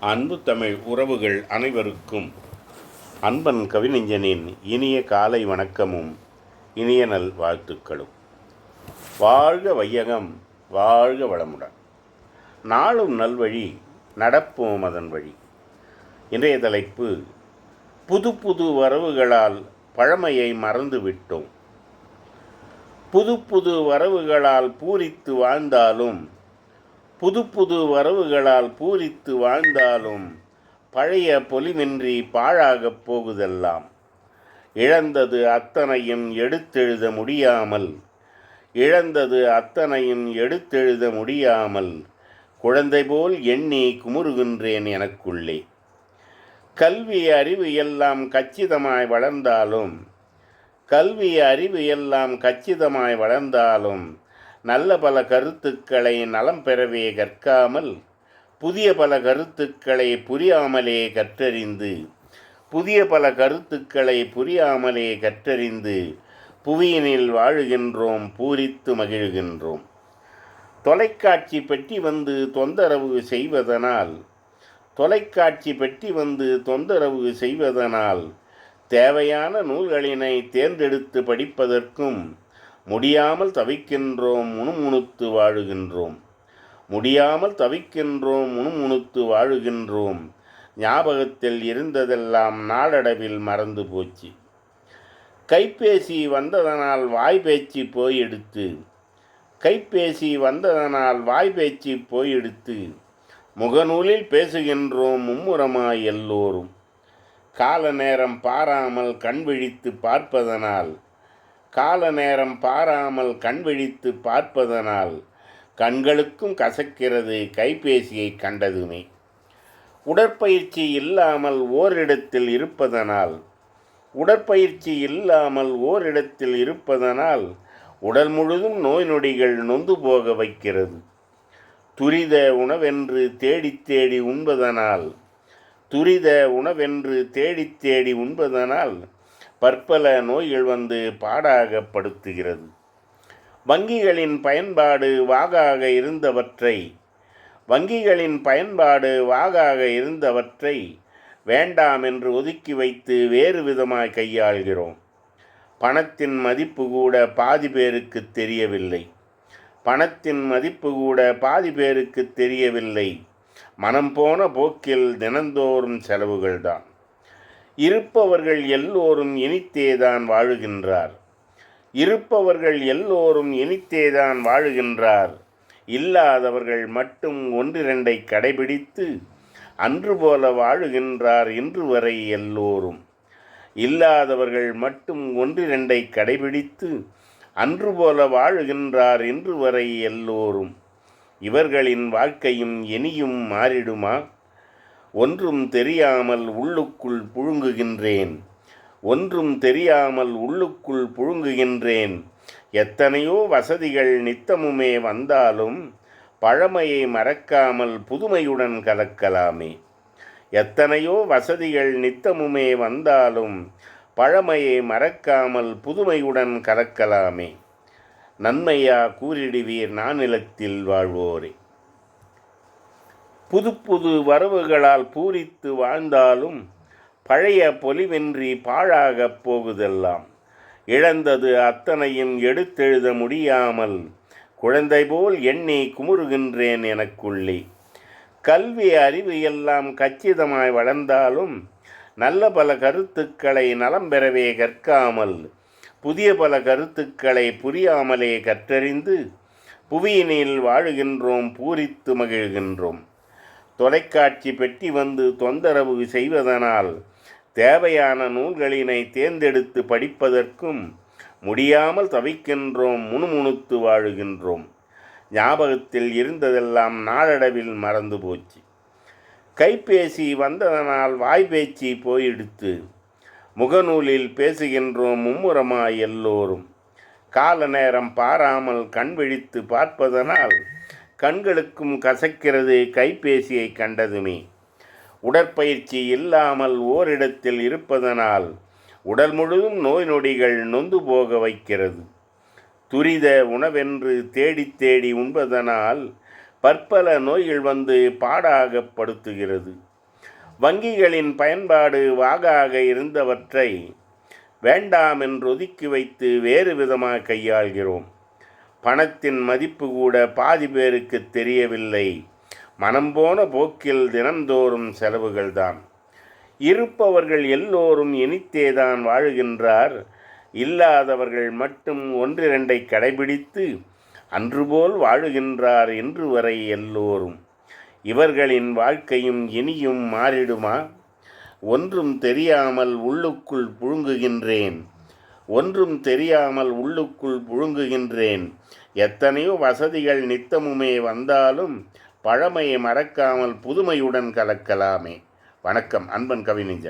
அன்பு தமிழ் உறவுகள் அனைவருக்கும் அன்பன் கவிஞனின் இனிய காலை வணக்கமும் இனிய நல் வாழ்த்துக்களும். வாழ்க வையகம் வாழ்க வளமுடன். நாளும் நல்வழி நடப்போம் அதன் வழி. இன்றைய தலைப்பு புது புது வரவுகளால் பழமையை மறந்துவிட்டோம் புது புது வரவுகளால் பூரித்து வாழ்ந்தாலும் புது புது வரவுகளால் பூரித்து வாழ்ந்தாலும் பழைய பொலிவின்றி பாழாகப் போகுதெல்லாம். இழந்தது அத்தனையும் எடுத்தெழுத முடியாமல் இழந்தது அத்தனையும் எடுத்தெழுத முடியாமல் குழந்தை போல் எண்ணி குமுறுகின்றேன் எனக்குள்ளே. கல்வி அறிவு எல்லாம் கச்சிதமாய் வளர்ந்தாலும் கல்வி அறிவு எல்லாம் கச்சிதமாய் வளர்ந்தாலும் நல்ல பல கருத்துக்களை நலம் பெறவே கற்காமல் புதிய பல கருத்துக்களை புரியாமலே கற்றறிந்து புதிய பல கருத்துக்களை புரியாமலே கற்றறிந்து புவியினில் வாழுகின்றோம் பூரித்து மகிழ்கின்றோம். தொலைக்காட்சி பெட்டி வந்து தொந்தரவு செய்வதனால் தொலைக்காட்சி பெட்டி வந்து தொந்தரவு செய்வதனால் தேவையான நூல்களினை தேர்ந்தெடுத்து படிப்பதற்கும் முடியாமல் தவிக்கின்றோம் முணுமுணுத்து வாழுகின்றோம். முடியாமல் தவிக்கின்றோம் முணுமுணுத்து வாழுகின்றோம். ஞாபகத்தில் இருந்ததெல்லாம் நாளடைவில் மறந்து போச்சு. கைபேசி வந்ததனால் வாய் பேச்சு போய் எடுத்து கைபேசி வந்ததனால் வாய் பேச்சு போய் எடுத்து முகநூலில் பேசுகின்றோம் மும்முரமாய் எல்லோரும். கால நேரம் பாராமல் கண் விழித்து பார்ப்பதனால் கால நேரம் பாராமல் கண் விழித்து பார்ப்பதனால் கண்களுக்கும் கசக்கிறது கைபேசியை கண்டதுமே. உடற்பயிற்சி இல்லாமல் ஓரிடத்தில் இருப்பதனால் உடற்பயிற்சி இல்லாமல் ஓரிடத்தில் இருப்பதனால் உடல் முழுதும் நோய் நொடிகள் நொந்து போக வைக்கிறது. துரித உணவென்று தேடி தேடி உண்பதனால் துரித உணவென்று தேடி தேடி உண்பதனால் பற்பல நோய்கள் வந்து பாடாகப்படுத்துகிறது. வங்கிகளின் பயன்பாடு வாகாக இருந்தவற்றை வங்கிகளின் பயன்பாடு வாகாக இருந்தவற்றை வேண்டாம் என்று ஒதுக்கி வைத்து வேறு விதமாய் கையாள்கிறோம். பணத்தின் மதிப்பு கூட பாதி பேருக்கு தெரியவில்லை. பணத்தின் மதிப்பு கூட பாதி பேருக்கு தெரியவில்லை. மனம் போன போக்கில் தினந்தோறும் செலவுகள்தான். இருப்பவர்கள் எல்லோரும் இனித்தேதான் வாழுகின்றார். இருப்பவர்கள் எல்லோரும் இனித்தேதான் வாழுகின்றார். இல்லாதவர்கள் மட்டும் ஒன்றிரண்டை கடைபிடித்து அன்று போல வாழுகின்றார் இன்று வரை எல்லோரும். இல்லாதவர்கள் மட்டும் ஒன்றிரண்டை கடைபிடித்து அன்று போல வாழுகின்றார் இன்று வரை எல்லோரும். இவர்களின் வாழ்க்கையும் இனியும் மாறிடுமா? ஒன்றும் தெரியாமல் உள்ளுக்குள் புழுங்குகின்றேன். ஒன்றும் தெரியாமல் உள்ளுக்குள் புழுங்குகின்றேன். எத்தனையோ வசதிகள் நித்தமுமே வந்தாலும் பழமையை மறக்காமல் புதுமையுடன் கலக்கலாமே. எத்தனையோ வசதிகள் நித்தமுமே வந்தாலும் பழமையை மறக்காமல் புதுமையுடன் கலக்கலாமே. நன்மையா கூறிடுவீர் நானிலத்தில் வாழ்வோரே. புது புது வரவுகளால் பூரித்து வாழ்ந்தாலும் பழைய பொலிவின்றி பாழாகப் போகுதெல்லாம். இழந்தது அத்தனையும் எடுத்தெழுத முடியாமல் குழந்தை போல் எண்ணி குமுறுகின்றேன் எனக்குள்ளே. கல்வி அறிவு எல்லாம் கச்சிதமாய் வளர்ந்தாலும் நல்ல பல கருத்துக்களை நலம் பெறவே கற்காமல் புதிய பல கருத்துக்களை புரியாமலே கற்றறிந்து புவியினில் வாழுகின்றோம் பூரித்து மகிழ்கின்றோம். தொலைக்காட்சி பெட்டி வந்து தொந்தரவு செய்வதனால் தேவையான நூல்களினை தேர்ந்தெடுத்து படிப்பதற்கும் முடியாமல் தவிக்கின்றோம் முணுமுணுத்து வாழுகின்றோம். ஞாபகத்தில் இருந்ததெல்லாம் நாளடைவில் மறந்து போச்சு. கைபேசி வந்ததனால் வாய்பேச்சு போயிடுத்து முகநூலில் பேசுகின்றோம் மும்முரமாய் எல்லோரும். கால நேரம் பாராமல் கண் விழித்து பார்ப்பதனால் கண்களுக்கும் கசக்கிறது கைபேசியை கண்டதுமே. உடற்பயிற்சி இல்லாமல் ஓரிடத்தில் இருப்பதனால் உடல் முழுதும் நோய் நொடிகள் நொந்து போக வைக்கிறது. துரித உணவென்று தேடி தேடி உண்பதனால் பற்பல நோய்கள் வந்து பாடாகப்படுத்துகிறது. வங்கிகளின் பயன்பாடு வாகாக இருந்தவற்றை வேண்டாம் என்று ஒதுக்கி வைத்து வேறு விதமாக கையாள்கிறோம். பணத்தின் மதிப்பு கூட பாதி பேருக்கு தெரியவில்லை. மனம் போன போக்கில் தினந்தோறும் செலவுகள்தான் இருப்பவர்கள் எல்லோரும் இனித்தேதான் வாழுகின்றார். இல்லாதவர்கள் மட்டும் ஒன்றிரண்டை கடைபிடித்து அன்றுபோல் வாழுகின்றார் என்று வரை எல்லோரும். இவர்களின் வாழ்க்கையும் இனியும் மாறிடுமா? ஒன்றும் தெரியாமல் உள்ளுக்குள் புழுங்குகின்றேன். ஒன்றும் தெரியாமல் உள்ளுக்குள் புழுங்குகின்றேன். எத்தனையோ வசதிகள் நித்தமுமே வந்தாலும் பழமையை மறக்காமல் புதுமையுடன் கலக்கலாமே. வணக்கம் அன்பன் கவிஞன்